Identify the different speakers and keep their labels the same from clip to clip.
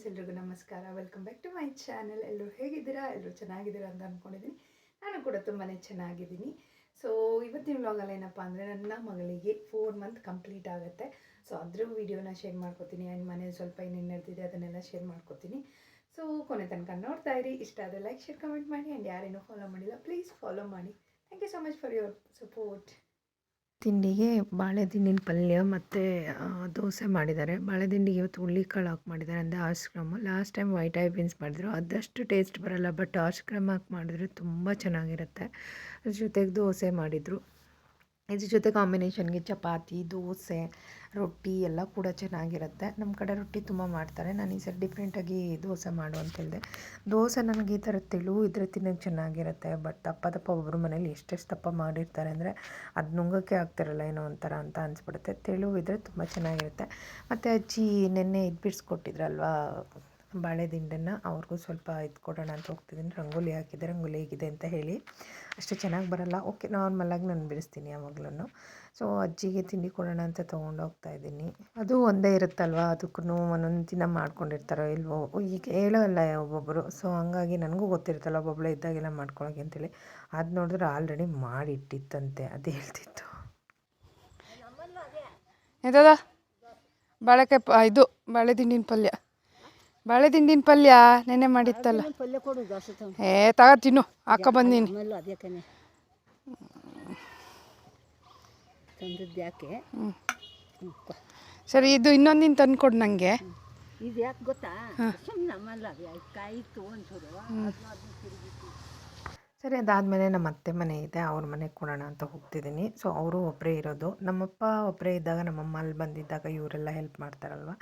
Speaker 1: Friends ಎಲ್ರಿಗೂ ನಮಸ್ಕಾರ. Welcome back to my channel ಎಲ್ಲರೂ ಹೇಗಿದ್ದೀರಾ? ಎಲ್ಲರೂ ಚೆನ್ನಾಗಿದ್ದೀರಾ ಅಂತ ಅಂದ್ಕೊಂಡಿದ್ದೀನಿ ನಾನು ಕೂಡ ತುಂಬಾ ಚೆನ್ನಾಗಿದ್ದೀನಿ. ಸೊ ಇವತ್ತಿನ ವ್ಲಾಗಲ್ಲಿ ಏನಪ್ಪ ಅಂದರೆ ನನ್ನ ಮಗಳಿಗೆ ಫೋರ್ ಮಂತ್ ಕಂಪ್ಲೀಟ್ ಆಗುತ್ತೆ. ಸೊ ಅದ್ರ ವೀಡಿಯೋನ ಶೇರ್ ಮಾಡ್ಕೊತೀನಿ. ಆ್ಯಂಡ್ ಮನೇಲಿ ಸ್ವಲ್ಪ ಏನೇನು ನಡೆದಿದೆ ಅದನ್ನೆಲ್ಲ ಶೇರ್ ಮಾಡ್ಕೊತೀನಿ. ಸೊ ಕೊನೆ ತನಕ ನೋಡ್ತಾ ಇರಿ. ಇಷ್ಟ ಆದರೆ ಲೈಕ್ ಶೇರ್ ಕಮೆಂಟ್ ಮಾಡಿ. ಆ್ಯಂಡ್ ಯಾರೇನೂ ಫಾಲೋ ಮಾಡಿಲ್ಲ ಪ್ಲೀಸ್ ಫಾಲೋ ಮಾಡಿ. Thank you so much for your support
Speaker 2: ತಿಂಡಿಗೆ ಬಾಳೆ ಪಲ್ಯ ಮತ್ತು ದೋಸೆ ಮಾಡಿದ್ದಾರೆ. ಬಾಳೆ ದಿಂಡಿಗೆ ಇವತ್ತು ಹುರ್ಳಿಕಾಳು ಹಾಕಿ ಮಾಡಿದ್ದಾರೆ ಅಂದರೆ ಆಶ್ಕ್ರಮ last time white eye beans ಮಾಡಿದ್ರು. ಅದಷ್ಟು ಟೇಸ್ಟ್ ಬರಲ್ಲ, ಬಟ್ ಆಶ್ಕ್ರಮ ಹಾಕಿ ಮಾಡಿದ್ರೆ ತುಂಬ ಚೆನ್ನಾಗಿರುತ್ತೆ. ಅದ್ರ ಜೊತೆಗೆ ದೋಸೆ ಮಾಡಿದರು. ಇದ್ರ ಜೊತೆ ಕಾಂಬಿನೇಷನ್ಗೆ ಚಪಾತಿ, ದೋಸೆ, ರೊಟ್ಟಿ ಎಲ್ಲ ಕೂಡ ಚೆನ್ನಾಗಿರುತ್ತೆ. ನಮ್ಮ ಕಡೆ ರೊಟ್ಟಿ ತುಂಬ ಮಾಡ್ತಾರೆ. ನಾನು ಈ ಸರಿ ಡಿಫ್ರೆಂಟಾಗಿ ದೋಸೆ ಮಾಡು ಅಂತ ಹೇಳಿದೆ. ದೋಸೆ ನನಗೆ ಈ ಥರ ತೆಳು ಇದ್ರೆ ತಿನ್ನೋಕ್ಕೆ ಚೆನ್ನಾಗಿರುತ್ತೆ. ಬಟ್ ದಪ್ಪ ದಪ್ಪ ಒಬ್ಬರು ಮನೇಲಿ ಎಷ್ಟೆಷ್ಟು ದಪ್ಪ ಮಾಡಿರ್ತಾರೆ ಅಂದರೆ ಅದು ನುಂಗೋಕ್ಕೆ ಆಗ್ತಿರಲ್ಲ ಏನೋ ಒಂಥರ ಅಂತ ಅನಿಸ್ಬಿಡುತ್ತೆ. ತೆಳು ಇದ್ದರೆ ತುಂಬ ಚೆನ್ನಾಗಿರುತ್ತೆ. ಮತ್ತು ಅಜ್ಜಿ ನೆನ್ನೆ ಇದು ಬಿಡಿಸ್ಕೊಟ್ಟಿದ್ರಲ್ವಾ? ಬಾಳೆ ದಿಂಡನ್ನು ಅವ್ರಿಗೂ ಸ್ವಲ್ಪ ಇದು ಕೊಡೋಣ ಅಂತ ಹೋಗ್ತಿದ್ದೀನಿ. ರಂಗೋಲಿ ಹಾಕಿದೆ, ರಂಗೋಲಿ ಹೇಗಿದೆ ಅಂತ ಹೇಳಿ. ಅಷ್ಟು ಚೆನ್ನಾಗಿ ಬರಲ್ಲ. ಓಕೆ ನಾರ್ಮಲಾಗಿ ನಾನು ಬಿಡಿಸ್ತೀನಿ ಯಾವಾಗ್ಲೂ ಸೊ ಅಜ್ಜಿಗೆ ತಿಂಡಿ ಕೊಡೋಣ ಅಂತ ತೊಗೊಂಡು ಹೋಗ್ತಾ ಇದ್ದೀನಿ. ಅದು ಒಂದೇ ಇರುತ್ತಲ್ವ? ಅದಕ್ಕೂ ಒಂದೊಂದು ದಿನ ಮಾಡ್ಕೊಂಡಿರ್ತಾರೋ ಇಲ್ವೋ? ಈಗ ಹೇಳೋಲ್ಲ ಒಬ್ಬೊಬ್ಬರು ಸೊ ಹಂಗಾಗಿ ನನಗೂ ಗೊತ್ತಿರುತ್ತಲ್ಲ ಒಬ್ಬೊಬ್ಬಳೆ ಇದ್ದಾಗೆಲ್ಲ ಮಾಡ್ಕೊಳಕ್ಕೆ ಅಂತೇಳಿ. ಅದು ನೋಡಿದ್ರೆ ಆಲ್ರೆಡಿ ಮಾಡಿಟ್ಟಿತ್ತಂತೆ. ಅದು ಹೇಳ್ತಿತ್ತು.
Speaker 3: ಬಾಳೆಕಾಯಿ ಇದು ಬಾಳೆ ದಿಂಡಿನ ಪಲ್ಯ. ಬಾಳೆ ತಿಂಡಿನ ಪಲ್ಯ ನೆನೆ ಮಾಡಿತ್ತಲ್ಲ.
Speaker 4: ಪಲ್ಯ ಕೊಡು
Speaker 3: ಏ ತಗ ತಿನ್ನು ಅಕ್ಕ ಬಂದೀನಿ.
Speaker 4: ತಂದದ್ದು ಯಾಕೆ?
Speaker 3: ಹ್ಞೂ
Speaker 4: ಹ್ಮ್, ಕೊ.
Speaker 3: ಸರಿ ಇದು ಇನ್ನೊಂದಿನ ತಂದ್ಕೊಡು ನನಗೆ
Speaker 4: ಇದು ಯಾಕೆ ಗೊತ್ತಾ? ಸುಮ್ಮನೆ ನಮ್ಮಲ್ಲ ಅದು ಕಾಯಿತು ಒಂಚೂರು ಅದನ್ನ ಅದನ್ನ ತಿರುಗಿಸಿ
Speaker 2: ಸರಿ, ಅದಾದಮೇಲೆ ನಮ್ಮ ಅತ್ತೆ ಮನೆ ಇದೆ, ಅವ್ರ ಮನೆಗೆ ಕೊಡೋಣ ಅಂತ ಹೋಗ್ತಿದ್ದೀನಿ. ಸೊ, ಅವರು ಒಬ್ಬರೇ ಇರೋದು. ನಮ್ಮಪ್ಪ ಒಬ್ಬರೇ ಇದ್ದಾಗ, ನಮ್ಮಮ್ಮ ಅಲ್ಲಿ ಬಂದಿದ್ದಾಗ ಇವರೆಲ್ಲ ಹೆಲ್ಪ್ ಮಾಡ್ತಾರಲ್ವ?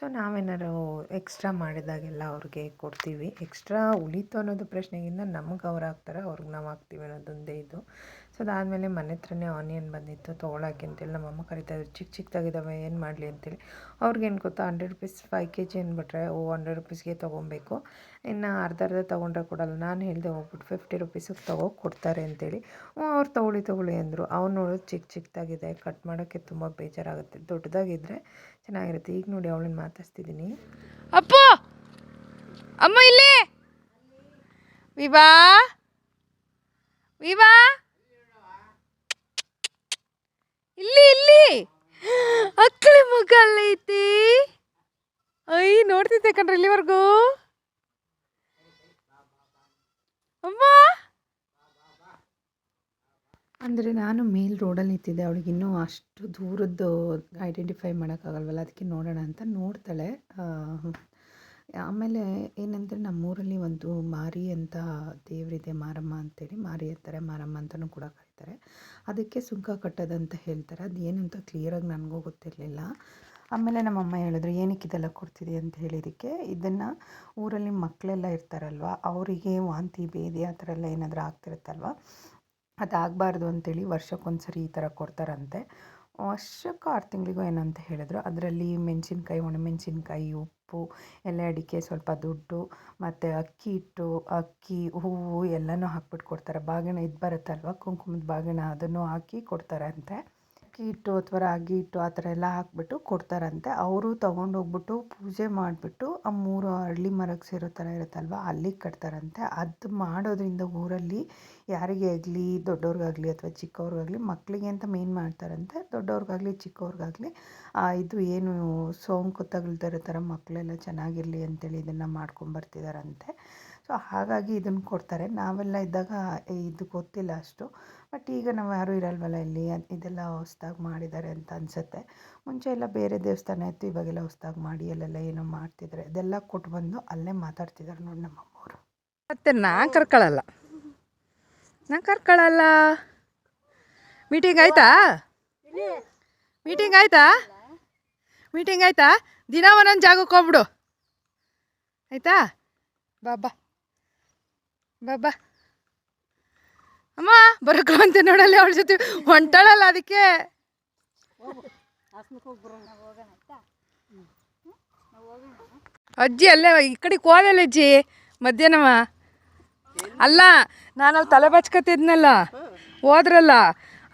Speaker 2: ಸೊ ನಾವೇನಾರು ಎಕ್ಸ್ಟ್ರಾ ಮಾಡಿದಾಗೆಲ್ಲ ಅವ್ರಿಗೆ ಕೊಡ್ತೀವಿ. ಎಕ್ಸ್ಟ್ರಾ ಉಳಿತು ಅನ್ನೋದು ಪ್ರಶ್ನೆಗಿಂತ ನಮಗೆ ಅವ್ರು ಹಾಕ್ತಾರೆ ಅವ್ರಿಗೆ ನಾವು ಹಾಕ್ತೀವಿ ಅನ್ನೋದೊಂದೇ ಇದು. ಸೊ ಅದಾದಮೇಲೆ ಮನೆ ಹತ್ರನೇ ಆನಿಯನ್ ಬಂದಿತ್ತು. ತೊಗೊಳಕ್ಕೆ ಅಂತೇಳಿ ನಮ್ಮಮ್ಮ ಕರಿತಾ ಇದ್ರು ಚಿಕ್ಕ ಚಿಕ್ಕದಾಗಿದ್ದಾವೆ ಏನು ಮಾಡಲಿ? ಅಂತೇಳಿ ಅವ್ರಿಗೇನು ಗೊತ್ತಾ? Hundred rupees five K G ಅಂದ್ಬಿಟ್ರೆ, ಓ ಹಂಡ್ರೆಡ್ ರುಪೀಸ್ಗೆ ತೊಗೊಬೇಕು ಇನ್ನು ಅರ್ಧ ಅರ್ಧ ತೊಗೊಂಡ್ರೆ ಕೊಡಲ್ಲ. ನಾನು ಹೇಳಿದೆ ಹೋಗ್ಬಿಟ್ಟು ಫಿಫ್ಟಿ ರುಪೀಸಿಗೆ ತಗೋ, ಕೊಡ್ತಾರೆ ಅಂತೇಳಿ. ಅವ್ರು ತೊಗೊಳ್ಳಿ ತೊಗೊಳ್ಳಿ ಅಂದರು. ಅವ್ನು ನೋಡೋದು ಚಿಕ್ಕ ಚಿಕ್ಕದಾಗಿದೆ ಕಟ್ ಮಾಡೋಕ್ಕೆ ತುಂಬ ಬೇಜಾರಾಗುತ್ತೆ. ದೊಡ್ಡದಾಗಿದ್ದರೆ ಚೆನ್ನಾಗಿರುತ್ತೆ. ಈಗ ನೋಡಿ ಅವಳನ್ನ ಮಾತಾಡ್ತಿದ್ದೀನಿ
Speaker 3: ಅಪ್ಪ! ಅಮ್ಮ ಇಲ್ಲಿ! ವಿವಾ ವಿವಾ ಇಲ್ಲಿ ಇಲ್ಲಿ. ಅಕ್ಕಳಿ ಮುಖ ಅಲ್ಲೈತಿ ಅಯ್ಯ ನೋಡ್ತಿದ್ದೆ ಕಣ್ರಿ ಇಲ್ಲಿವರೆಗೂ. ಅಮ್ಮ.
Speaker 2: ಅಂದರೆ ನಾನು ಮೇಲ್ ರೋಡಲ್ಲಿ ನಿಂತಿದ್ದೆ, ಅವಳಿಗೆ ಇನ್ನೂ ಅಷ್ಟು ದೂರದ್ದು ಐಡೆಂಟಿಫೈ ಮಾಡೋಕ್ಕಾಗಲ್ವಲ್ಲ, ಅದಕ್ಕೆ ನೋಡೋಣ ಅಂತ ನೋಡ್ತಾಳೆ. ಆಮೇಲೆ ಏನಂದರೆ ನಮ್ಮೂರಲ್ಲಿ ಒಂದು ಮಾರಿ ಅಂತ ದೇವರಿದೆ, ಮಾರಮ್ಮ ಅಂತೇಳಿ, ಮಾರಿ ಅಂತಾರೆ ಮಾರಮ್ಮ ಅಂತಲೂ ಕೂಡ ಕರೀತಾರೆ ಅದಕ್ಕೆ ಸುಂಕ ಕಟ್ಟೋದಂತ ಹೇಳ್ತಾರೆ. ಅದು ಏನಂತ ಕ್ಲಿಯರಾಗಿ ನನಗೂ ಗೊತ್ತಿರಲಿಲ್ಲ. ಆಮೇಲೆ ನಮ್ಮಮ್ಮ ಹೇಳಿದ್ರು, ಏನಕ್ಕೆ ಇದೆಲ್ಲ ಕೊಡ್ತಿದೆ? ಅಂತ ಹೇಳಿದ್ದಕ್ಕೆ, ಇದನ್ನು ಊರಲ್ಲಿ ಮಕ್ಕಳೆಲ್ಲ ಇರ್ತಾರಲ್ವ, ಅವರಿಗೆ ವಾಂತಿ, ಭೇದಿ ಆ ಥರ ಎಲ್ಲ ಏನಾದರೂ ಆಗ್ತಿರುತ್ತಲ್ವ, ಅದಾಗಬಾರ್ದು ಅಂತೇಳಿ ವರ್ಷಕ್ಕೊಂದ್ಸರಿ ಈ ಥರ ಕೊಡ್ತಾರಂತೆ. ವರ್ಷಕ್ಕೆ ಆರು ತಿಂಗಳಿಗೂ ಏನಂತ ಹೇಳಿದ್ರು. ಅದರಲ್ಲಿ ಮೆಣಸಿನ್ಕಾಯಿ, ಒಣಮೆಣಸಿನ್ಕಾಯಿ, ಉಪ್ಪು, ಎಲ್ಲ ಅಡಿಕೆ ಸ್ವಲ್ಪ ದುಡ್ಡು, ಮತ್ತು ಅಕ್ಕಿ ಹಿಟ್ಟು, ಅಕ್ಕಿ, ಹೂವು ಎಲ್ಲನೂ ಹಾಕ್ಬಿಟ್ಟು ಕೊಡ್ತಾರೆ. ಬಾಗಿಣ ಇದು ಬರುತ್ತಲ್ವ? ಕುಂಕುಮದ ಬಾಗಿಣ ಅದನ್ನು ಹಾಕಿ ಕೊಡ್ತಾರಂತೆ. ಹಿಟ್ಟು ಅಥವಾ ರಾಗಿ ಹಿಟ್ಟು ಆ ಥರ ಎಲ್ಲ ಹಾಕ್ಬಿಟ್ಟು ಕೊಡ್ತಾರಂತೆ. ಅವರು ತೊಗೊಂಡೋಗ್ಬಿಟ್ಟು ಪೂಜೆ ಮಾಡಿಬಿಟ್ಟು ಆ ಮೂರು ಅರಳಿ ಮರಕ್ಕೆ ಸೇರೋ ಥರ ಇರುತ್ತಲ್ವ, ಅಲ್ಲಿಗೆ ಕಟ್ತಾರಂತೆ. ಅದು ಮಾಡೋದ್ರಿಂದ ಊರಲ್ಲಿ ಯಾರಿಗೆ ಆಗಲಿ ದೊಡ್ಡವ್ರಿಗಾಗಲಿ ಅಥವಾ ಚಿಕ್ಕವ್ರಿಗಾಗಲಿ, ಮಕ್ಕಳಿಗೆ ಅಂತ ಮೇನ್ ಮಾಡ್ತಾರಂತೆ. ದೊಡ್ಡವ್ರಿಗಾಗಲಿ, ಚಿಕ್ಕವ್ರಿಗಾಗಲಿ ಇದು ಏನು ಸೋಂಕು ತಗುಲ್ತಾ ಇರೋ ಥರ ಮಕ್ಕಳೆಲ್ಲ ಚೆನ್ನಾಗಿರಲಿ ಅಂತೇಳಿ ಇದನ್ನು ಮಾಡ್ಕೊಂಬರ್ತಿದಾರಂತೆ ಸೊ ಹಾಗಾಗಿ ಇದನ್ನು ಕೊಡ್ತಾರೆ. ನಾವೆಲ್ಲ ಇದ್ದಾಗ ಇದು ಗೊತ್ತಿಲ್ಲ ಅಷ್ಟು. ಬಟ್ ಈಗ ನಾವು ಯಾರೂ ಇರಲ್ವಲ್ಲ ಇಲ್ಲಿ. ಇದೆಲ್ಲ ಹೊಸ್ದಾಗಿ ಮಾಡಿದ್ದಾರೆ ಅಂತ ಅನಿಸುತ್ತೆ. ಮುಂಚೆ ಎಲ್ಲ ಬೇರೆ ದೇವಸ್ಥಾನ ಇತ್ತು, ಇವಾಗೆಲ್ಲ ಹೊಸ್ದಾಗಿ ಮಾಡಿ ಅಲ್ಲೆಲ್ಲ ಏನೋ ಮಾಡ್ತಿದ್ದಾರೆ ಅದೆಲ್ಲ ಕೊಟ್ಟು ಬಂದು ಅಲ್ಲೇ ಮಾತಾಡ್ತಿದ್ದಾರೆ ನೋಡಿ ನಮ್ಮಮ್ಮವರು.
Speaker 3: ಮತ್ತೆ ನಾ ಕರ್ಕೊಳ್ಳಲ್ಲ ನಾ ಕರ್ಕೊಳ್ಳಲ್ಲ ಮೀಟಿಂಗ್ ಆಯ್ತಾ? ಮೀಟಿಂಗ್ ಆಯ್ತಾ? ಮೀಟಿಂಗ್ ಆಯ್ತಾ? ದಿನ ಒಂದೊಂದು ಜಾಗಕ್ಕೆ ಹೋಗ್ಬಿಡು. ಆಯ್ತಾ? ಬಾಬಾ ಬಾಬಾ ಅಮ್ಮ, ಬರಕು ಅಂತ ನೋಡಲ್ಲ ಅವಳ ಜೊತೆ. ಹೊಂಟಾಳಲ್ಲ ಅದಕ್ಕೆ. ಅಜ್ಜಿ ಅಲ್ಲೇ, ಈ ಕಡೆಗೆ ಹೋದಲ್ಲ ಅಜ್ಜಿ, ಮಧ್ಯಾಹ್ನವ? ಅಲ್ಲ ನಾನು ಅಲ್ಲಿ ತಲೆ ಬಚ್ಕತಿದ್ನಲ್ಲ ಹೋದ್ರಲ್ಲ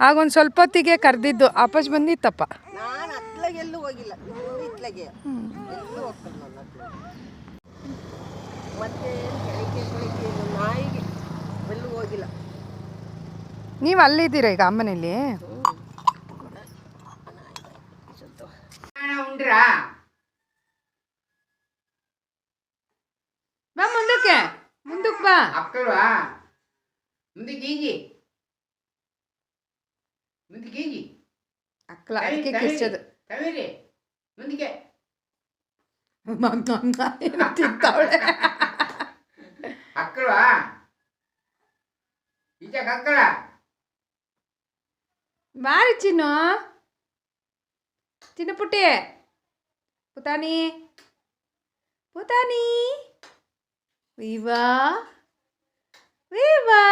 Speaker 3: ಆಗೊಂದು ಸ್ವಲ್ಪ ಹೊತ್ತಿಗೆ ಕರೆದಿದ್ದು ಆಪಸ್ ಬಂದಿತ್ತಪ್ಪ.
Speaker 4: ಹೋಗಿಲ್ಲ.
Speaker 3: ನೀವು ಅಲ್ಲಿದ್ದೀರಾ ಈಗ ಅಮ್ಮನೇಲಿ
Speaker 1: ಉಂಡ್ರಾ
Speaker 3: ಬಾ ಮುಂದಕ್ಕೆ ಮುಂದಕ್ಕೆ ಬಾ
Speaker 1: ಅಕ್ಕಲ್ವಾ ಮುಂದೆ ಗೀಜಿ ಮುಂದೆ ಗೀಜಿ
Speaker 3: ಅಕ್ಕಲ ಅದಕ್ಕೆ ಕಿರ್ಚೋದು
Speaker 1: ತವೀರಿ ಮುಂದಕ್ಕೆ
Speaker 3: ತಿಂತಾವಳೆ
Speaker 1: ಅಕ್ಕಲ್ವಾ ಈಚಕ್ ಅಕ್ಕಳ
Speaker 3: ಬಾರಿ ಚಿನ್ನು. ಚಿನ್ನ ಪುಟ್ಟಿ. ಪುತಾನಿ. ಪುತಾನಿ. ವಿವಾ. ವಿವಾ.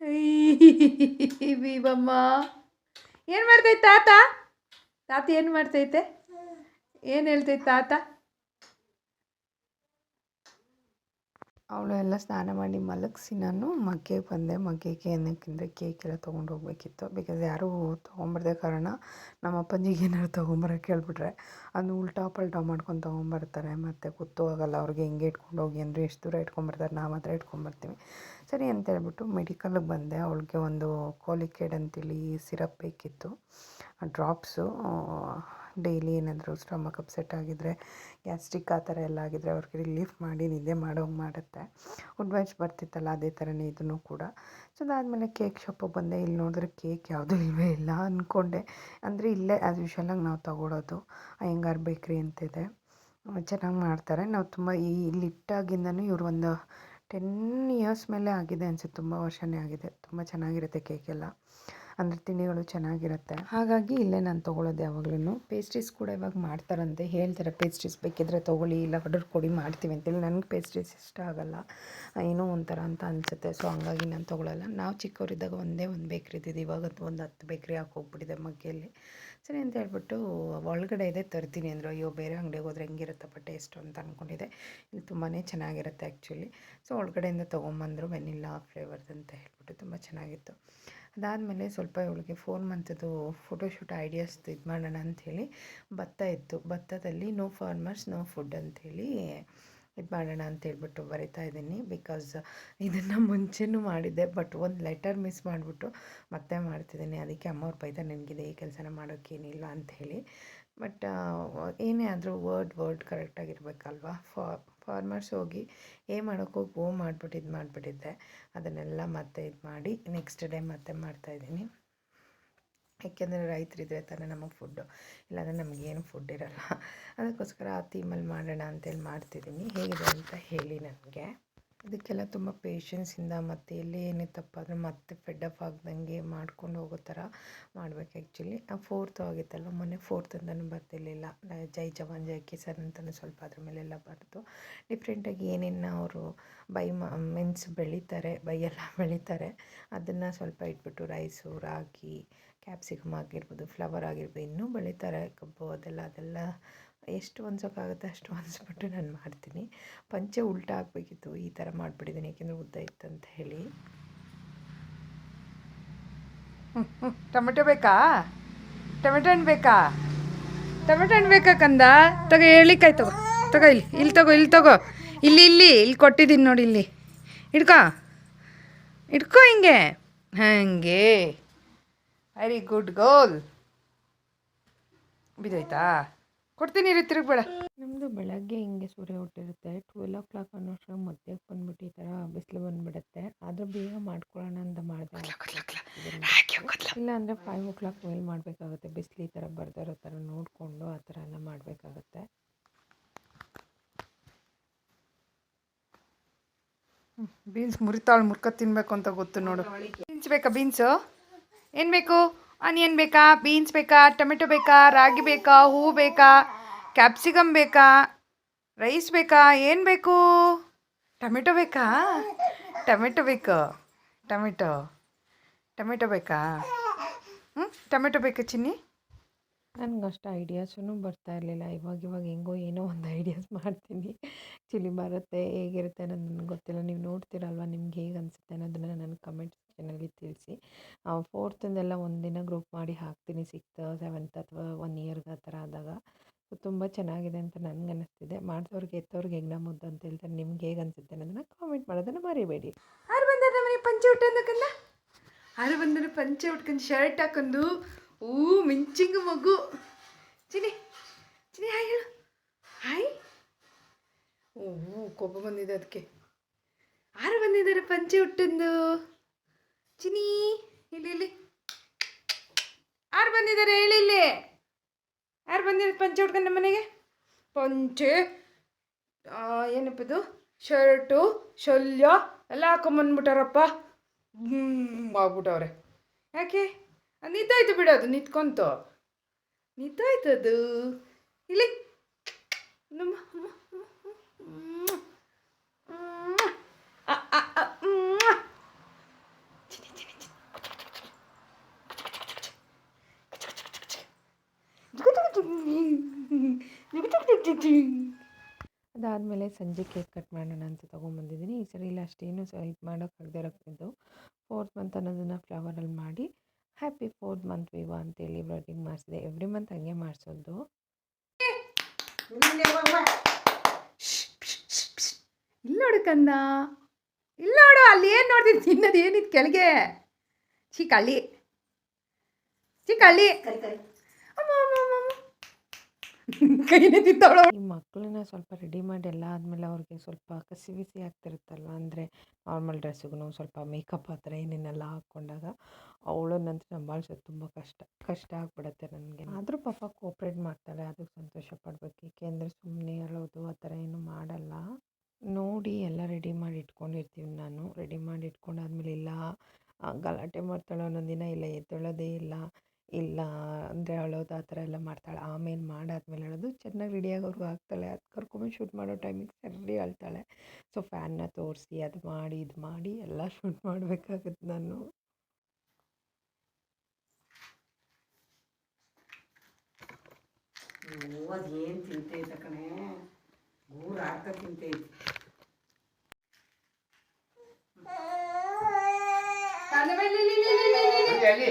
Speaker 3: ವಿವಮ್ಮ. ಏನು ಮಾಡ್ತೈತೆ ತಾತ? ತಾತ ಏನು ಮಾಡ್ತೈತೆ? ಏನು ಹೇಳ್ತೈತೆ ತಾತ?
Speaker 2: ಅವಳು ಎಲ್ಲ ಸ್ನಾನ ಮಾಡಿ ಮಲಗಿಸಿ ನಾನು ಮಗ್ಗೆಗೆ ಬಂದೆ. ಮಗ್ಗೆಗೆ ಏನಕ್ಕೆಂದರೆ ಕೇಕ್ ಎಲ್ಲ ತೊಗೊಂಡು ಹೋಗ್ಬೇಕಿತ್ತು. ಬಿಕಾಸ್ ಯಾರೂ ತೊಗೊಂಬರ್ದೆ ಕಾರಣ ನಮ್ಮ ಅಪ್ಪಂಜಿಗೆ ಏನಾದ್ರು ತೊಗೊಂಬರಕ್ಕೆ ಹೇಳ್ಬಿಟ್ರೆ ಅದನ್ನು ಉಲ್ಟಾ ಪಲ್ಟಾ ಮಾಡ್ಕೊಂಡು ತೊಗೊಂಬರ್ತಾರೆ. ಮತ್ತು ಗೊತ್ತೂ ಆಗಲ್ಲ ಅವ್ರಿಗೆ ಹೆಂಗೆ ಇಟ್ಕೊಂಡು ಹೋಗಿ ಅಂದರೆ ಎಷ್ಟು ದೂರ ಇಟ್ಕೊಂಬರ್ತಾರೆ. ನಾವು ಮಾತ್ರ ಇಟ್ಕೊಂಬರ್ತೀವಿ. ಸರಿ ಅಂತ ಹೇಳ್ಬಿಟ್ಟು ಮೆಡಿಕಲ್ಗೆ ಬಂದೆ. ಅವಳಿಗೆ ಒಂದು ಕೋಲಿಕೇಡ್ ಅಂತೇಳಿ ಸಿರಪ್ ಬೇಕಿತ್ತು. ಡ್ರಾಪ್ಸು ಡೈಲಿ ಏನಾದರೂ ಸ್ಟಮಕ್ ಅಪ್ಸೆಟ್ ಆಗಿದ್ದರೆ ಗ್ಯಾಸ್ಟ್ರಿಕ್ ಆ ಥರ ಎಲ್ಲ ಆಗಿದ್ದರೆ ಅವ್ರಿಗೆ ರಿಲೀಫ್ ಮಾಡಿ ನಿದ್ದೆ ಮಾಡೋಂಗೆ ಮಾಡುತ್ತೆ. ಉಡ್ವೈಸ್ ಬರ್ತಿತ್ತಲ್ಲ, ಅದೇ ಥರನೇ ಇದನ್ನು ಕೂಡ. ಸೊ ಅದಾದಮೇಲೆ ಕೇಕ್ ಶಾಪಿಗೆ ಬಂದೆ. ಇಲ್ಲಿ ನೋಡಿದ್ರೆ ಕೇಕ್ ಯಾವುದೂ ಇಲ್ಲವೇ ಇಲ್ಲ ಅಂದ್ಕೊಂಡೆ ಅಂದರೆ ಇಲ್ಲೇ ಆ್ಯಸ್ ಯೂಶ್ವಲಾಗಿ ನಾವು ತಗೊಳ್ಳೋದು ಅಯ್ಯಂಗಾರ್ ಬೇಕ್ರಿ ಅಂತಿದೆ. ಚೆನ್ನಾಗಿ ಮಾಡ್ತಾರೆ. ನಾವು ತುಂಬ ಈ ಇಲ್ಲಿಟ್ಟಾಗಿಂದನೂ ಇವರು ಒಂದು ಟೆನ್ ಇಯರ್ಸ್ ಮೇಲೆ ಆಗಿದೆ ಅನಿಸುತ್ತೆ, ತುಂಬ ವರ್ಷನೇ ಆಗಿದೆ. ತುಂಬ ಚೆನ್ನಾಗಿರುತ್ತೆ ಕೇಕೆಲ್ಲ. ಅಂದರೆ ತಿಂಡಿಗಳು ಚೆನ್ನಾಗಿರುತ್ತೆ. ಹಾಗಾಗಿ ಇಲ್ಲೇ ನಾನು ತೊಗೊಳೋದು ಯಾವಾಗ್ಲೂ ಪೇಸ್ಟ್ರೀಸ್ ಕೂಡ ಇವಾಗ ಮಾಡ್ತಾರಂತೆ. ಹೇಳ್ತಾರೆ ಪೇಸ್ಟ್ರೀಸ್ ಬೇಕಿದ್ರೆ ತೊಗೊಳ್ಳಿ, ಇಲ್ಲ ಆರ್ಡರ್ ಕೊಡಿ, ಮಾಡ್ತೀವಿ ಅಂತೇಳಿ. ನನಗೆ ಪೇಸ್ಟ್ರೀಸ್ ಇಷ್ಟ ಆಗಲ್ಲ. ಏನೋ ಒಂಥರ ಅಂತ ಅನಿಸುತ್ತೆ. ಸೊ ಹಂಗಾಗಿ ನಾನು ತೊಗೊಳಲ್ಲ. ನಾವು ಚಿಕ್ಕವರಿದ್ದಾಗ ಒಂದೇ ಒಂದು ಬೇಕ್ರಿ ಇದ್ದಿದ್ದು. ಇವಾಗ ಒಂದು ಹತ್ತು ಬೇಕ್ರಿ ಹಾಕೋಗ್ಬಿಟ್ಟಿದೆ ಮಗ್ಗೆಯಲ್ಲಿ ಸರಿ ಅಂತ ಹೇಳ್ಬಿಟ್ಟು ಒಳಗಡೆ ಇದೆ, ತರ್ತೀನಿ ಅಂದರು, ಅಯ್ಯೋ, ಬೇರೆ ಅಂಗಡಿಗೆ ಹೋದ್ರೆ ಹೆಂಗಿರುತ್ತಪ್ಪ ಟೇಸ್ಟು ಅಂತ ಅಂದ್ಕೊಂಡಿದ್ದೆ ಇಲ್ಲಿ ತುಂಬಾ ಚೆನ್ನಾಗಿರುತ್ತೆ ಆ್ಯಕ್ಚುಲಿ ಸೊ ಒಳಗಡೆಯಿಂದ ತೊಗೊಂಬಂದರು ವೆನಿಲ್ಲಾ ಫ್ಲೇವರ್ದು ಅಂತ ಹೇಳ್ಬಿಟ್ಟು ತುಂಬ ಚೆನ್ನಾಗಿತ್ತು. ಅದಾದಮೇಲೆ ಸ್ವಲ್ಪ ಇವಳಿಗೆ ಫೋರ್ ಮಂತದ್ದು ಫೋಟೋಶೂಟ್ ಐಡಿಯಾಸ್ ಇದು ಮಾಡೋಣ ಅಂಥೇಳಿ ಭತ್ತ ಇತ್ತು. ಭತ್ತದಲ್ಲಿ ನೋ ಫಾರ್ಮರ್ಸ್ ನೋ ಫುಡ್ ಅಂಥೇಳಿ ಇದು ಮಾಡೋಣ ಅಂತ ಹೇಳ್ಬಿಟ್ಟು ಬರಿತಾ ಇದ್ದೀನಿ. ಬಿಕಾಸ್ ಇದನ್ನು ಮುಂಚೆನೂ ಮಾಡಿದ್ದೆ ಬಟ್ ಒಂದು ಲೆಟರ್ ಮಿಸ್ ಮಾಡಿಬಿಟ್ಟು ಮತ್ತೆ ಮಾಡ್ತಿದ್ದೀನಿ. ಅದಕ್ಕೆ ಅಮ್ಮವ್ರು ಪೈತ ನಿನಗಿದೆ ಈ ಕೆಲಸನ ಮಾಡೋಕ್ಕೇನಿಲ್ಲ ಅಂಥೇಳಿ ಬಟ್ ಏನೇ ಆದರೂ ವರ್ಡ್ ವರ್ಡ್ ಕರೆಕ್ಟಾಗಿರ್ಬೇಕಲ್ವಾ ಫಾರ್ಮರ್ಸ್ ಹೋಗಿ ಏ ಮಾಡೋಕ್ಕೆ ಹೋಗಿ, ಓ ಮಾಡಿಬಿಟ್ಟು ಇದು ಮಾಡಿಬಿಟ್ಟಿದ್ದೆ. ಅದನ್ನೆಲ್ಲ ಮತ್ತೆ ಇದು ಮಾಡಿ ನೆಕ್ಸ್ಟ್ ಡೇ ಮತ್ತೆ ಮಾಡ್ತಾಯಿದ್ದೀನಿ ಯಾಕೆಂದರೆ ರೈತರಿದ್ರೆ ತಾನೇ ನಮಗೆ ಫುಡ್ಡು ಇಲ್ಲಾಂದರೆ ನಮಗೇನು ಫುಡ್ ಇರಲ್ಲ. ಅದಕ್ಕೋಸ್ಕರ ಆ ಥೀಮಲ್ಲಿ ಮಾಡೋಣ ಅಂತೇಳಿ ಮಾಡ್ತಿದ್ದೀನಿ ಹೇಗಿದೆ ಅಂತ ಹೇಳಿ ನನಗೆ. ಇದಕ್ಕೆಲ್ಲ ತುಂಬ ಪೇಷನ್ಸಿಂದ ಮತ್ತು ಎಲ್ಲಿ ಏನೇ ತಪ್ಪಾದರೂ ಮತ್ತೆ ಫೆಡ್ಅಪ್ ಆಗ್ದಂಗೆ ಮಾಡ್ಕೊಂಡು ಹೋಗೋ ಥರ ಮಾಡಬೇಕು ಆ್ಯಕ್ಚುಲಿ ಫೋರ್ತು ಆಗಿತ್ತಲ್ಲ ಮೊನ್ನೆ ಫೋರ್ತ್ ಅಂತಲೂ ಬರ್ತಿರ್ಲಿಲ್ಲ. ಜೈ ಜವಾನ್, ಜೈ ಕಿಸಾನ್ ಅಂತಲೂ ಸ್ವಲ್ಪ ಅದ್ರ ಮೇಲೆಲ್ಲ ಬರೆದು ಡಿಫ್ರೆಂಟಾಗಿ ಏನೇನು ಅವರು ಬೈ ಮೀನ್ಸ್ ಬೆಳೀತಾರೆ ಬೈಯೆಲ್ಲ ಬೆಳೀತಾರೆ. ಅದನ್ನು ಸ್ವಲ್ಪ ಇಟ್ಬಿಟ್ಟು ರೈಸು ರಾಗಿ ಕ್ಯಾಪ್ಸಿಕಮ್ ಆಗಿರ್ಬೋದು, ಫ್ಲವರ್ ಆಗಿರ್ಬೋದು, ಇನ್ನೂ ಬೆಳೀತಾರೆ ಕಬ್ಬು ಅದೆಲ್ಲ ಅದೆಲ್ಲ ಎಷ್ಟು ಹೊಂದ್ಸೋಕ್ಕಾಗುತ್ತೆ ಅಷ್ಟು ಹೊಂದಿಸ್ಬಿಟ್ಟು ನಾನು ಮಾಡ್ತೀನಿ. ಪಂಚೆ ಉಲ್ಟ ಆಗಬೇಕಿತ್ತು, ಈ ಥರ ಮಾಡಿಬಿಟ್ಟಿದ್ದೀನಿ ಏಕೆಂದರೆ ಉದ್ದ ಇತ್ತು ಅಂತ ಹೇಳಿ.
Speaker 3: ಟೊಮೆಟೊ ಬೇಕಾ? ಟೊಮೆಟೊ ಹಣ್ಣು ಬೇಕಾ? ಟೊಮೆಟೊ ಹಣ್ಣು ಬೇಕಾ ಕಂದ? ತಗೋ ಹೇಳಿಕಾಯ್ ತಗೋ ತಗೋ ಇಲ್ಲಿ ಇಲ್ಲಿ ತಗೋ ಇಲ್ಲಿ ತಗೋ. ಇಲ್ಲಿ ಇಲ್ಲಿ ಇಲ್ಲಿ ಕೊಟ್ಟಿದ್ದೀನಿ ನೋಡಿ ಇಲ್ಲಿ. ಇಡ್ಕೋ ಇಡ್ಕೋ ಹಿಂಗೆ. ಹಾಗೆ. ವೆರಿ ಗುಡ್ ಗೋಲ್ ಬಿದ್ದೋಯ್ತಾ? ಕೊಡ್ತೀನಿ ರೀ ತಿರುಗ್ಬೇಡ.
Speaker 2: ನಮ್ಮದು ಬೆಳಗ್ಗೆ ಹಿಂಗೆ ಸೂರ್ಯ ಹುಟ್ಟಿರುತ್ತೆ. ಟ್ವೆಲ್ ಓ ಕ್ಲಾಕ್ ಅನ್ನೋಷ್ಟರಲ್ಲಿ ಮಧ್ಯಕ್ಕೆ ಬಂದ್ಬಿಟ್ಟು ಈ ಥರ ಬಿಸಿಲು ಬಂದ್ಬಿಡುತ್ತೆ. ಆದ್ರೆ ಬೇಗ ಮಾಡ್ಕೊಳ್ಳೋಣ ಅಂತ ಮಾಡಿದೆ. ಇಲ್ಲ ಅಂದರೆ ಫೈವ್ ಓ ಕ್ಲಾಕ್ ಮೇಲೆ ಮಾಡಬೇಕಾಗುತ್ತೆ. ಬಿಸಿಲು ಈ ಥರ ಬರ್ದಿರೋ ಥರ ನೋಡಿಕೊಂಡು ಆ ಥರ ಎಲ್ಲ ಮಾಡಬೇಕಾಗುತ್ತೆ.
Speaker 3: ಬೀನ್ಸ್ ಮುರಿತಾಳು ಮುರ್ಕ ತಿನ್ಬೇಕು ಅಂತ ಗೊತ್ತು ನೋಡು. ಬೀನ್ಸ್ ಬೇಕಾ ಬೀನ್ಸು ಏನು ಬೇಕು? ಆನಿಯನ್ ಬೇಕಾ? ಬೀನ್ಸ್ ಬೇಕಾ? ಟೊಮೆಟೊ ಬೇಕಾ? ರಾಗಿ ಬೇಕಾ? ಹೂವು ಬೇಕಾ? ಕ್ಯಾಪ್ಸಿಕಮ್ ಬೇಕಾ? ರೈಸ್ ಬೇಕಾ? ಏನು ಬೇಕು? ಟೊಮೆಟೊ ಬೇಕಾ? ಟೊಮೆಟೊ ಬೇಕು. ಟೊಮೆಟೊ. ಟೊಮೆಟೊ ಬೇಕಾ? ಹ್ಞೂ ಟೊಮೆಟೊ ಬೇಕಾ ಚಿನ್ನಿ?
Speaker 2: ನನಗಷ್ಟು ಐಡಿಯಾಸೂ ಬರ್ತಾ ಇರಲಿಲ್ಲ. ಇವಾಗ ಇವಾಗ ಹೆಂಗೋ ಏನೋ ಒಂದು ಐಡಿಯಾಸ್ ಮಾಡ್ತೀನಿ. ಚಿಲ್ಲಿ ಬರುತ್ತೆ, ಹೇಗಿರುತ್ತೆ ಅನ್ನೋದು ನನಗೆ ಗೊತ್ತಿಲ್ಲ. ನೀವು ನೋಡ್ತೀರಲ್ವ ನಿಮ್ಗೆ ಹೇಗೆ ಅನಿಸುತ್ತೆ ಅನ್ನೋದನ್ನು ನನಗೆ ಕಮೆಂಟ್ ಸೆಕ್ಷನಲ್ಲಿ ತಿಳಿಸಿ. ಫೋರ್ತಿಂದೆಲ್ಲ ಒಂದಿನ ಗ್ರೂಪ್ ಮಾಡಿ ಹಾಕ್ತೀನಿ. ಸಿಕ್ಸ್ತ್ ಸೆವೆಂತ್ ಅಥವಾ ಒನ್ ಇಯರ್ಗೆ ಆ ಥರ ಆದಾಗ. ಸೊ ತುಂಬ ಚೆನ್ನಾಗಿದೆ ಅಂತ ನನಗೆ ಅನ್ನಿಸ್ತಿದೆ ಮಾಡಿದವ್ರಿಗೆ ಎತ್ತವ್ರಿಗೆ ಹೆಗ್ನ ಮುದ್ದು ಅಂತ ಹೇಳ್ತಾರೆ. ನಿಮ್ಗೆ ಹೇಗೆ ಅನಿಸುತ್ತೆ ಅನ್ನೋದನ್ನು ಕಾಮೆಂಟ್ ಮಾಡೋದನ್ನು ಮರಿಬೇಡಿ.
Speaker 1: ಆರು ಬಂದರೆ ಮನೆ ಪಂಚೆ ಉಟ್ಟಂದಕ್ಕಂದ ಆರು ಬಂದರೆ ಪಂಚೆ ಉಟ್ಕೊಂಡು ಶರ್ಟ್ ಹಾಕೊಂಡು ಊ, ಮಿಂಚಿಂಗು ಮಗು. ಚಿನಿ ಚಿನಿ ಹಾಯ್ ಹೇಳು. ಹಾಯ್. ಓ ಕೋಪ ಬಂದಿದೆ ಅದಕ್ಕೆ. ಆರು ಬಂದಿದ್ದಾರೆ ಪಂಚೆ ಉಟ್ಟಂದು ಚಿನಿ ಇಲ್ಲಿ ಇಲ್ಲಿ. ಯಾರು ಬಂದಿದ್ದಾರೆ? ಹೇಳಿ, ಇಲ್ಲಿ. ಯಾರು ಬಂದಿದ್ದಾರೆ? ಪಂಚೆ ಹುಡ್ಕೊಂಡು ನಮ್ಮ ಮನೆಗೆ. ಪಂಚೆ. ಏನಪ್ಪದು ಶರ್ಟು, ಶಲ್ಯ, ಎಲ್ಲ ಹಾಕೊಂಬಂದ್ಬಿಟ್ಟಾರಪ್ಪ ಆಗ್ಬಿಟ್ಟವ್ರೆ. ಯಾಕೆ? ನಿಂತಾಯ್ತು ಬಿಡೋದು ನಿಂತ್ಕೊಂತು. ನಿಂತಾಯ್ತು ಅದು. ಇಲ್ಲಿ. ನಮ್ಮ ಅಮ್ಮ, ಅಮ್ಮ, ಅಮ್ಮ, ಅಮ್ಮ. ಆ, ಆ, ಆ, ಮ್ವಾ. ಚಿನಿ, ಚಿನಿ, ಚಿನಿ.
Speaker 2: ಅದಾದಮೇಲೆ ಸಂಜೆ ಕೇಕ್ ಕಟ್ ಮಾಡೋಣ ಅಂತ ತೊಗೊಂಬಂದಿದ್ದೀನಿ. ಈ ಸರಿ ಇಲ್ಲ ಅಷ್ಟೇನು ಸ ಇದು ಮಾಡೋಕ್ಕಾಗದೇ ಇರೋಕ್ಕಿದ್ದು ಫೋರ್ತ್ ಮಂತ್ ಅನ್ನೋದನ್ನು ಫ್ಲವರಲ್ಲಿ ಮಾಡಿ ಹ್ಯಾಪಿ ಫೋರ್ತ್ ಮಂತ್ ವಿವ ಅಂತೇಳಿ ಬ್ರೈಡಿಂಗ್ ಮಾಡಿಸಿದೆ. ಎವ್ರಿ ಮಂತ್ ಹಂಗೆ ಮಾಡಿಸೋದು.
Speaker 1: ಇಲ್ಲ ನೋಡು ಕಂದ ಇಲ್ಲ ನೋಡು ಅಲ್ಲಿ ಏನು ನೋಡ್ತೀನಿ ತಿನ್ನೋದು ಏನಿತ್ತು ಕೆಳಗೆ. ಚೀ ಕಳ್ಳಿ ಚೀ ಕಳ್ಳಿ ಅಮ್ಮ ಅಮ್ಮ ಅಮ್ಮ ಅಮ್ಮ. ಕೈನೇ ತಿಂತಾವಳ
Speaker 2: ಈ ಮಕ್ಕಳನ್ನ ಸ್ವಲ್ಪ ರೆಡಿ ಮಾಡಿ ಎಲ್ಲ ಆದಮೇಲೆ ಅವ್ರಿಗೆ ಸ್ವಲ್ಪ ಕಸಿ ಬಿಸಿ ಆಗ್ತಿರುತ್ತಲ್ಲ ಅಂದರೆ ನಾರ್ಮಲ್ ಡ್ರೆಸ್ಸಿಗೂ ಸ್ವಲ್ಪ ಮೇಕಪ್ ಆ ಥರ ಏನೇನೆಲ್ಲ ಹಾಕ್ಕೊಂಡಾಗ ನಂತರ ಸಂಭಾಳಿಸೋದು ತುಂಬ ಕಷ್ಟ ಕಷ್ಟ ಆಗ್ಬಿಡುತ್ತೆ ನನಗೆ. ಆದರೂ ಪಾಪ ಕೋಪ್ರೇಟ್ ಮಾಡ್ತಾಳೆ ಅದಕ್ಕೆ ಸಂತೋಷ ಪಡ್ಬೇಕು. ಏಕೆಂದರೆ ಸುಮ್ಮನೆ ಹೇಳೋದು ಆ ಥರ ಏನು ಮಾಡಲ್ಲ. ನೋಡಿ ಎಲ್ಲ ರೆಡಿ ಮಾಡಿ ಇಟ್ಕೊಂಡಿರ್ತೀವಿ ನಾನು. ರೆಡಿ ಮಾಡಿ ಇಟ್ಕೊಂಡಾದ್ಮೇಲೆ ಇಲ್ಲ ಗಲಾಟೆ ಮಾಡ್ತಾಳೆ ಒಂದೊಂದು ದಿನ ಇಲ್ಲ ಎದ್ದೇಳೋದೇ ಇಲ್ಲ. ಇಲ್ಲ ಅಂದರೆ ಅಳೋದು ಆ ಥರ ಎಲ್ಲ ಮಾಡ್ತಾಳೆ. ಆಮೇಲೆ ಮಾಡಾದ್ಮೇಲೆ ಅಳೋದು ಚೆನ್ನಾಗಿ ರೆಡಿಯಾಗೋರ್ಗು ಆಗ್ತಾಳೆ. ಅದು ಕರ್ಕೊಂಬಂದು ಶೂಟ್ ಮಾಡೋ ಟೈಮಿಗೆ ಸರಿ ಅಳ್ತಾಳೆ ಸೊ ಫ್ಯಾನ್ನ ತೋರಿಸಿ ಅದು ಮಾಡಿ ಇದು ಮಾಡಿ ಎಲ್ಲ ಶೂಟ್ ಮಾಡಬೇಕಾಗತ್ತೆ ನಾನು.
Speaker 4: ಅದೇನು ತಿಂತೈತೆ ಕಣೆ? ಗೂರು ಆಗ್ತಾ ತಿಂತೈತೆ.
Speaker 1: Happy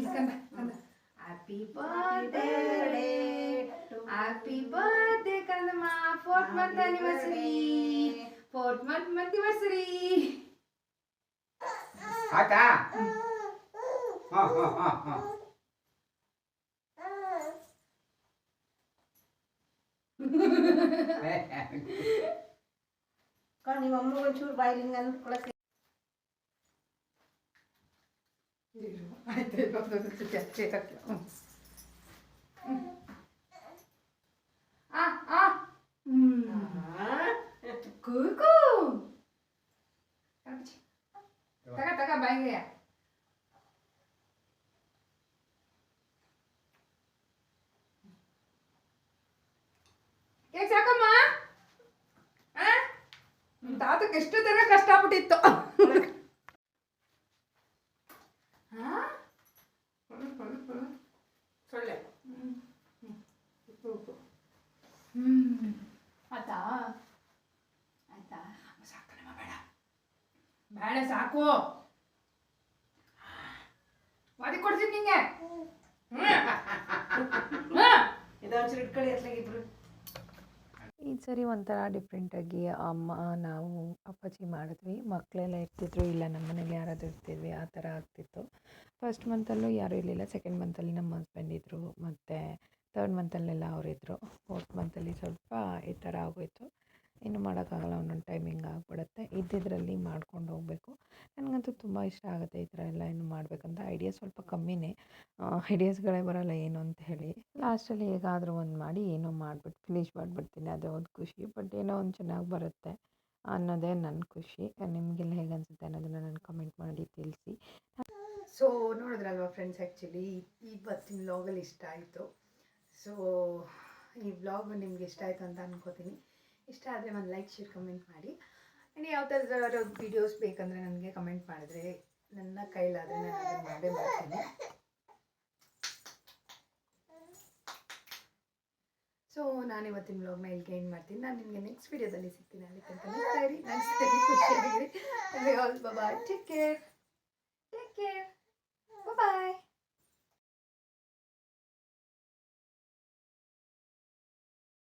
Speaker 1: happy birthday happy birthday ಕಂದಮ್ಮ fourth month anniversary fourth month
Speaker 5: anniversary ಹಾ ಹಾಂ ಹಾಂ ಹಾಂ.
Speaker 4: ನಿಮ್ಮ ಅಮ್ಮ ಒಂಚೂರು ಬಾಯಿಲಿಂಗ ಅನ್ಕೊಳಕ್ಕೆ
Speaker 1: ಆ ಆ ಕೂಕು ತಗ ತಗ ಬಾಯಿಗೆ ಕೇಕ್ ಸಾಕಮ್ಮ ಆ? ನಿಮ್ ತಾತಕ್ಕೆ ಎಷ್ಟು ತರ ಕಷ್ಟಪಟ್ಟಿತ್ತು ಆ?
Speaker 4: ಸೊಳ್ಳೆ.
Speaker 1: ಹ್ಮ್. ಆಯ್ತಾ? ಆಯ್ತಾ? ಸಾಕು ನಮ್ಮ ಬೇಡ. ಬೇಡ ಸಾಕು. ವಾದಿ ಕೊಡ್ತೀನಿ ನಿಂಗೆ.
Speaker 4: ಇದೊಂಚೂರು ಇಟ್ಕೊಳ್ಳಿ ಅತ್ಲಾಗಿಬ್ರು
Speaker 2: ಈ ಸರಿ ಒಂಥರ ಡಿಫ್ರೆಂಟಾಗಿ ಅಮ್ಮ, ನಾವು ಅಪ್ಪಾಜಿ ಮಾಡಿದ್ವಿ. ಮಕ್ಕಳೆಲ್ಲ ಇರ್ತಿದ್ರು. ಇಲ್ಲ, ನಮ್ಮ ಮನೇಲಿ ಯಾರಾದರೂ ಇರ್ತಿದ್ವಿ. ಆ ಥರ ಆಗ್ತಿತ್ತು. ಫಸ್ಟ್ ಮಂತಲ್ಲೂ ಯಾರೂ ಇರಲಿಲ್ಲ. ಸೆಕೆಂಡ್ ಮಂತಲ್ಲಿ ನಮ್ಮ ಹಸ್ಬೆಂಡ್ ಇದ್ದರು ಮತ್ತು ತರ್ಡ್ ಮಂತಲ್ಲೆಲ್ಲ ಅವರಿದ್ದರು ಫೋರ್ತ್ ಮಂತಲ್ಲಿ ಸ್ವಲ್ಪ ಈ ಥರ ಆಗೋಯಿತು. ಏನು ಮಾಡೋಕ್ಕಾಗಲ್ಲ, ಒಂದೊಂದು ಟೈಮಿಂಗ್ ಇದ್ದಿದ್ದರಲ್ಲಿ ಇದ್ದಿದ್ರಲ್ಲಿ ಮಾಡ್ಕೊಂಡು ಹೋಗಬೇಕು. ನನಗಂತೂ ತುಂಬ ಇಷ್ಟ ಆಗುತ್ತೆ ಈ ಥರ ಎಲ್ಲ ಏನು ಮಾಡಬೇಕಂತ. ಐಡಿಯಾ ಸ್ವಲ್ಪ ಕಮ್ಮಿನೇ. ಐಡಿಯಾಸ್ಗಳೇ ಬರೋಲ್ಲ ಏನು ಅಂತ ಹೇಳಿ. ಲಾಸ್ಟಲ್ಲಿ ಹೇಗಾದರೂ ಒಂದು ಮಾಡಿ ಏನೋ ಮಾಡಿಬಿಟ್ಟು ಫಿನಿಷ್ ಮಾಡಿಬಿಡ್ತೀನಿ. ಅದೇ ಒಂದು ಖುಷಿ ಬಟ್ ಏನೋ ಒಂದು ಚೆನ್ನಾಗಿ ಬರುತ್ತೆ ಅನ್ನೋದೇ ನನ್ನ ಖುಷಿ. ನಿಮಗೆಲ್ಲ ಹೇಗೆ ಅನಿಸುತ್ತೆ ಅನ್ನೋದನ್ನು ನಾನು ಕಮೆಂಟ್ ಮಾಡಿ ತಿಳಿಸಿ.
Speaker 1: ಸೊ ನೋಡಿದ್ರಲ್ವ ಫ್ರೆಂಡ್ಸ್ ಆ್ಯಕ್ಚುಲಿ ಇವತ್ತಿನ ವ್ಲಾಗಲ್ಲಿ ಇಷ್ಟ ಆಯಿತು. ಸೊ ಈ ವ್ಲಾಗ್ ನಿಮ್ಗೆ ಇಷ್ಟ ಆಯಿತು ಅಂತ ಅನ್ಕೋತೀನಿ. ಇಷ್ಟ ಆದರೆ ಒಂದು ಲೈಕ್ ಶೇರ್ ಕಮೆಂಟ್ ಮಾಡಿ. ಇನ್ನು ಯಾವ ಥರದ ವೀಡಿಯೋಸ್ ಬೇಕಂದರೆ ನನಗೆ ಕಮೆಂಟ್ ಮಾಡಿದ್ರೆ ನನ್ನ ಕೈಲಾದರೆ ನಾನು ಅದನ್ನು ಮಾಡೇ ಮಾಡ್ತೀನಿ. ಸೊ ನಾನು ಇವತ್ತಿನ ಬ್ಲಾಗ್ನ ಇಲ್ಲಿಗೆ ಏನು ಮಾಡ್ತೀನಿ. ನಾನು ನಿಮಗೆ ನೆಕ್ಸ್ಟ್ ವೀಡಿಯೋದಲ್ಲಿ ಸಿಗ್ತೀನಿ. ಅಲ್ಲಿ ತನಕ ನಾನು ನಗಿಸ್ತಾ ಇರಿ ಖುಷಿಯಾಗಿರಿ. All bye take care